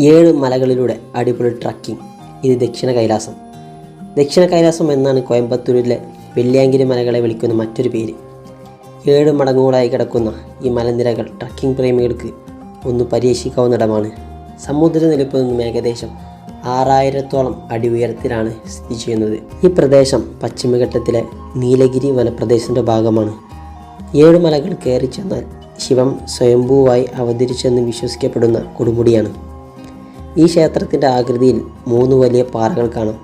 ഏഴ് മലകളിലൂടെ അടിപൊളി ട്രക്കിംഗ്. ഇത് ദക്ഷിണ കൈലാസം. ദക്ഷിണ കൈലാസം എന്നാണ് കോയമ്പത്തൂരിലെ വെള്ളിയാങ്കിരി മലകളെ വിളിക്കുന്ന മറ്റൊരു പേര്. ഏഴ് മടങ്ങുകളായി കിടക്കുന്ന ഈ മലനിരകൾ ട്രക്കിംഗ് പ്രേമികൾക്ക് ഒന്ന് പരീക്ഷിക്കാവുന്ന ഇടമാണ് സമുദ്രനിരപ്പിൽ നിന്നും ഏകദേശം ആറായിരത്തോളം അടി ഉയരത്തിലാണ് സ്ഥിതി ചെയ്യുന്നത്. ഈ പ്രദേശം പശ്ചിമഘട്ടത്തിലെ നീലഗിരി വനപ്രദേശത്തിന്റെ ഭാഗമാണ്. ഏഴ് മലകൾ കയറി ചെന്നാൽ ശിവം സ്വയംഭൂവായി അവതരിച്ചെന്ന് വിശ്വസിക്കപ്പെടുന്ന കൊടുമുടിയാണ്. ഈ ക്ഷേത്രത്തിന്റെ ആകൃതിയിൽ മൂന്ന് വലിയ പാറകൾ കാണാം.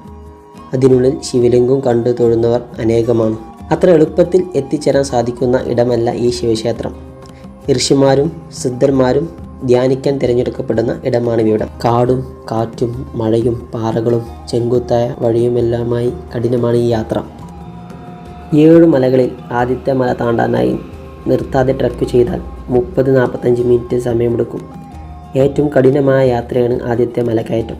അതിനുള്ളിൽ ശിവലിംഗം കണ്ടു തൊഴുന്നവർ അനേകമാണ്. അത്ര എളുപ്പത്തിൽ എത്തിച്ചേരാൻ സാധിക്കുന്ന ഇടമല്ല ഈ ശിവക്ഷേത്രം. ഋഷിമാരും സിദ്ധന്മാരും ധ്യാനിക്കാൻ തിരഞ്ഞെടുക്കപ്പെടുന്ന ഇടമാണ് ഇവിടെ. കാടും കാറ്റും മഴയും പാറകളും ചെങ്കുത്തായ വഴിയുമെല്ലാമായി കഠിനമാണ് ഈ യാത്ര. ഏഴ് മലകളിൽ ആദ്യത്തെ മല താണ്ടാനായി നിർത്താതെ ട്രക്ക് ചെയ്താൽ മുപ്പത് നാൽപ്പത്തഞ്ച് മിനിറ്റ് സമയമെടുക്കും. ഏറ്റവും കഠിനമായ യാത്രയാണ് ആദ്യത്തെ മലക്കയറ്റം.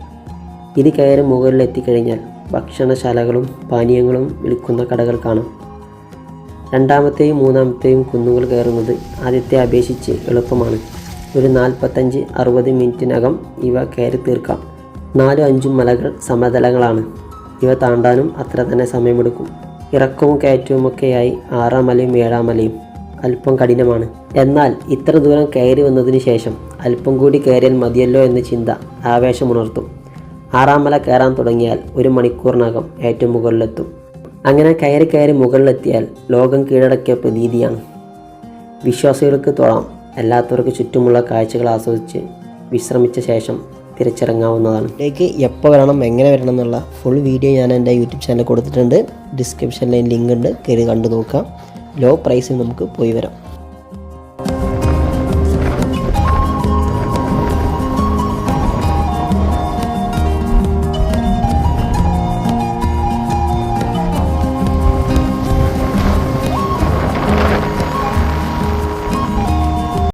ഇത് കയറി മുകളിൽ എത്തിക്കഴിഞ്ഞാൽ ഭക്ഷണശാലകളും പാനീയങ്ങളും വിൽക്കുന്ന കടകൾ കാണാം. രണ്ടാമത്തെയും മൂന്നാമത്തെയും കുന്നുകൾ കയറുന്നത് ആദ്യത്തെ അപേക്ഷിച്ച് എളുപ്പമാണ്. ഒരു നാൽപ്പത്തഞ്ച് അറുപത് മിനിറ്റിനകം ഇവ കയറി തീർക്കാം. നാലും അഞ്ചും മലകൾ സമതലങ്ങളാണ്. ഇവ താണ്ടാനും അത്ര തന്നെ സമയമെടുക്കും. ഇറക്കവും കയറ്റവുമൊക്കെയായി ആറാം മലയും ഏഴാം മലയും. അല്പം കഠിനമാണ്. എന്നാൽ ഇത്ര ദൂരം കയറി വന്നതിന് ശേഷം അല്പം കൂടി കയറിയാൽ മതിയല്ലോ എന്ന ചിന്ത ആവേശമുണർത്തും ആറാം മല കയറാൻ തുടങ്ങിയാൽ ഒരു മണിക്കൂറിനകം ഏറ്റവും മുകളിലെത്തും. അങ്ങനെ കയറി കയറി മുകളിലെത്തിയാൽ ലോകം കീഴടക്കിയ പ്രതീതിയാണ്. വിശ്വാസികൾക്ക് തൊഴാം. അല്ലാത്തവർക്ക് ചുറ്റുമുള്ള കാഴ്ചകൾ ആസ്വദിച്ച് വിശ്രമിച്ച ശേഷം തിരിച്ചിറങ്ങാവുന്നതാണ്. ഇതിലേക്ക് എപ്പോൾ വരണം എങ്ങനെ വരണം എന്നുള്ള ഫുൾ വീഡിയോ ഞാൻ എന്റെ യൂട്യൂബ് ചാനലിൽ കൊടുത്തിട്ടുണ്ട്. ഡിസ്ക്രിപ്ഷനിൽ ലിങ്ക് ഉണ്ട്. കയറി കണ്ടു നോക്കാം. ലോ പ്രൈസിൽ നമുക്ക് പോയി വരാം.